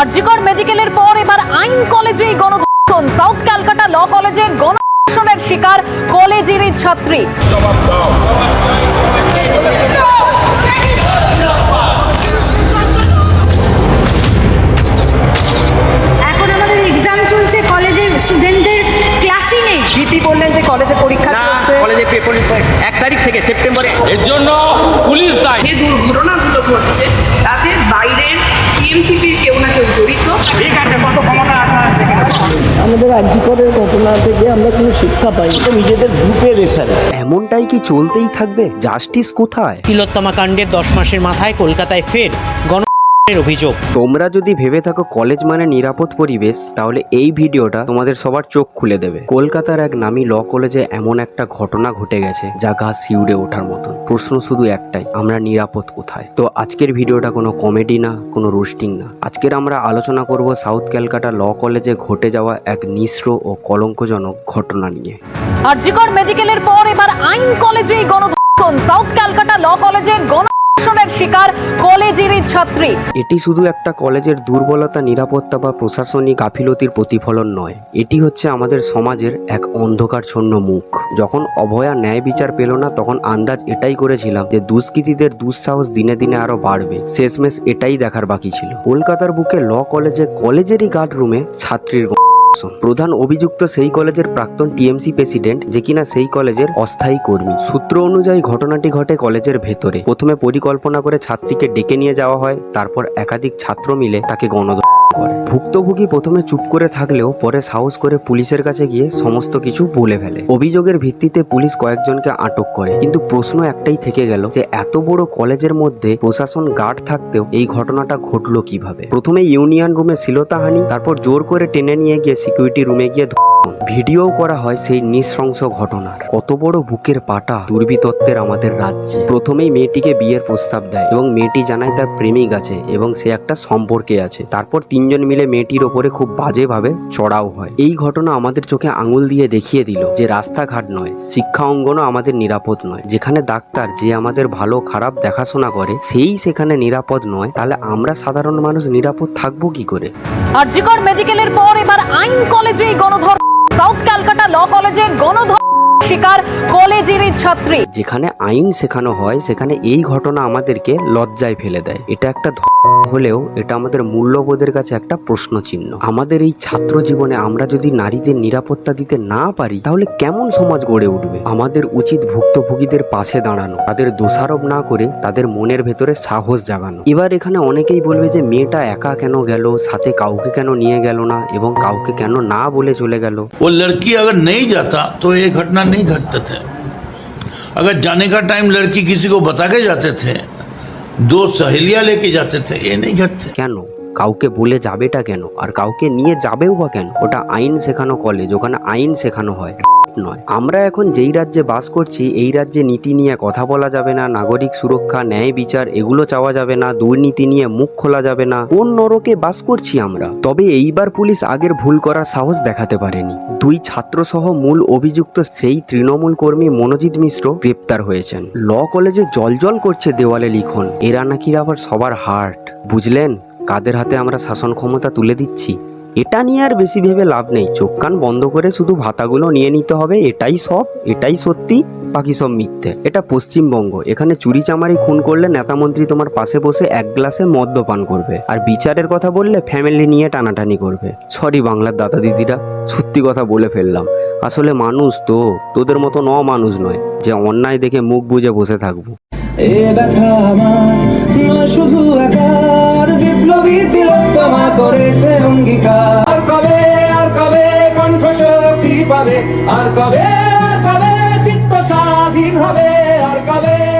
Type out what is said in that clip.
আরজিকর মেডিকেলের পর এবার আইন কলেজে গণধর্ষণ। সাউথ ক্যালকাটা ল কলেজে গণধর্ষণের শিকার কলেজেরই ছাত্রী। এখন আমাদের এক্সাম চলছে কলেজের স্টুডেন্টদের ক্লাসই নেই। জিপি বললেন যে কলেজে পরীক্ষা না চলছে। কলেজে পেপার এক তারিখ থেকে সেপ্টেম্বরে। এর জন্য পুলিশ দায়ী। যে দুর্ঘটনাগুলো ঘটছে। তাতে বাইরের টিএমসিপির কেউ না কেউ জড়িত। আছে কত আমাদের আর্যিকরের ঘটনা থেকে আমরা কোনো শিক্ষা পাই তো নিজেদের গ্রুপের রেসারেস এমনটাই কি চলতেই থাকবে? জাস্টিস কোথায়? তিলোত্তমা কাণ্ডের দশ মাসের মাথায় কলকাতায় ফের গণ অভিযোগ। তোমরা যদি ভেবে থাকো কলেজ মানে নিরাপদ পরিবেশ তাহলে এই ভিডিওটা তোমাদের সবার চোখ খুলে দেবে। কলকাতার এক নামি ল কলেজে এমন একটা ঘটনা ঘটে গেছে যা গা শিউড়ে ওঠার মতন। প্রশ্ন শুধু একটাই আমরা নিরাপদ কোথায়? তো আজকের ভিডিওটা কোনো কমেডি না কোনো রোস্টিং না। আজকের আমরা আলোচনা করব সাউথ ক্যালকাটা ল কলেজে ঘটে যাওয়া এক নিঃস্র ও কলঙ্কজনক ঘটনা নিয়ে। আরজিকর মেডিকেলের পর এবার আইন কলেজে গণধর্ষণ। সাউথ ক্যালকাটা ল কলেজে গণধর্ষণের শিকার কলেজেরই ছাত্রী। এটি শুধু একটা কলেজের দুর্বলতা, নিরাপত্তা বা প্রশাসনিক গাফিলতির প্রতিফলন নয়, এটি হচ্ছে আমাদের সমাজের এক অন্ধকারছন্ন মুখ। যখন অভয়া ন্যায় বিচার পেল না, তখন আন্দাজ এটাই করেছিলাম যে দুষ্কৃতীদের দুঃসাহস দিনে দিনে আরও বাড়বে। শেষমেশ এটাই দেখার বাকি ছিল। কলকাতার বুকে ল কলেজে কলেজেরই গার্ড রুমে ছাত্রীর। প্রধান অভিযুক্ত সেই কলেজের প্রাক্তন টিএমসি প্রেসিডেন্ট যে কিনা সেই কলেজের অস্থায়ী কর্মী। সূত্র অনুযায়ী ঘটনাটি ঘটে কলেজের ভেতরে। প্রথমে পরিকল্পনা করে ছাত্রীকে ডেকে নিয়ে যাওয়া হয়, তারপর একাধিক ছাত্র মিলে তাকে গণধর্ষণ করে। ভুক্তভোগী প্রথমে চুপ করে থাকলেও পরে সাহস করে পুলিশের কাছে গিয়ে সমস্ত কিছু বলে ফেলে। অভিযোগের ভিত্তিতে পুলিশ কয়েকজনকে আটক করে। কিন্তু প্রশ্ন একটাই থেকে গেল যে, এত বড় কলেজের মধ্যে প্রশাসন গার্ড থাকতেও এই ঘটনাটা ঘটলো কীভাবে? প্রথমে ইউনিয়ন রুমে শিলতাহানি, তারপর জোর করে টেনে নিয়ে গিয়ে সিকিউরিটি রুমে গিয়ে। ভিডিও করা হয় সেই নৃশংস ঘটনার। কত বড় বুকের পাটা দুর্বৃত্তের আমাদের রাজ্যে। প্রথমেই মেয়েটিকে বিয়ের প্রস্তাব দেয় এবং মেয়েটি জানায় তার প্রেমিক আছে এবং সে একটা সম্পর্কে আছে। তারপর তিনজন মিলে মেয়েটির ওপরে খুব বাজেভাবে চড়াও হয়। এই ঘটনা আমাদের চোখে আঙুল দিয়ে দেখিয়ে দিল যে রাস্তাঘাট নয়, শিক্ষা অঙ্গনও আমাদের নিরাপদ নয়। যেখানে ডাক্তার যে আমাদের ভালো খারাপ দেখাশোনা করে, সেই সেখানে নিরাপদ নয়। তাহলে আমরা সাধারণ মানুষ নিরাপদ থাকব কি করে? আরজিকর মেডিকেলের পর এবার আইন কলেজে গণধর্ষণ সাউথ ক্যালকাটা ল কলেজে গণধর্ষণ শিকার কলেজেরই ছাত্রী যেখানে আইন শেখানো হয় সেখানে এই ঘটনা আমাদেরকে লজ্জায় ফেলে দেয় এটা একটা ধ- হলেও এটা আমাদের মূল্যবোধের কাছে একটা প্রশ্ন চিহ্ন আমাদের এই ছাত্র জীবনে আমরা যদি নারীদের নিরাপত্তা দিতে না পারি তাহলে কেমন সমাজ গড়ে উঠবে আমাদের উচিত ভুক্তভোগীদের পাশে দাঁড়ানো তাদের দোষারোপ না করে তাদের মনের ভেতরে সাহস জাগানো এবার এখানে অনেকেই বলবে যে মেয়েটা একা কেন গেল সাথে কাউকে কেন নিয়ে গেল না এবং কাউকে কেন না বলে চলে গেল वो लड़की अगर नहीं जाता तो ये घटना नहीं घटते थे अगर जाने का टाइम लड़की किसी को बता के जाते थे दो सहेलियां लेके जाते थे ये नहीं घटते কেন কাউকে বলে যাবেটা কেন আর কাউকে নিয়ে যাবেও বা কেন ওটা আইন শেখানো কলেজ ওখানে আইন শেখানো হয় নয়। আমরা এখন যেই রাজ্যে বাস করছি, এই রাজ্যে নীতি নিয়ে কথা বলা যাবে না, নাগরিক সুরক্ষা, ন্যায় বিচার, এগুলো চাওয়া যাবে না, দুর্নীতি নিয়ে মুখ খোলা যাবে না। কোন নরকে বাস করছি আমরা? তবে এইবার পুলিশ আগের ভুল করার সাহস দেখাতে পারেনি। দুই ছাত্রসহ মূল অভিযুক্ত সেই তৃণমূল কর্মী মনোজিৎ মিশ্র গ্রেপ্তার হয়েছেন। ল কলেজে জলজল করছে দেওয়ালে লিখন। এরা নাকি আবার সবার হার্ট। বুঝলেন? কাদের হাতে আমরা শাসন ক্ষমতা তুলে দিচ্ছি? এটা নিয়ে আর বেশি ভেবে লাভ নেই। চোখ কান বন্ধ করে শুধু ভাতাগুলো নিয়ে নিতে হবে, এটাই সব, এটাই সত্যি, বাকি সব মিথ্যে। এটা পশ্চিমবঙ্গ, এখানে চুরি চামারি, খুন করলে নেতামন্ত্রী তোমার পাশে বসে এক গ্লাসে মদ্যপান করবে। আর বিচারের কথা বললে ফ্যামিলি নিয়ে টানাটানি করবে। সরি বাংলার দাদা দিদিরা, সত্যি কথা বলে ফেললাম। আসলে মানুষ তো, তোদের মতো ন মানুষ নয়, যে অন্যায় দেখে মুখ বুজে বসে থাকব। এ ব্যথা আমার শুধু বিপ্লবী তিলোত্তমা করেছে অঙ্গীকার। আর কবে আর কবে কণ্ঠ শক্তি পাবে? আর কবে আর কবে চিত্ত স্বাধীন হবে? আর কবে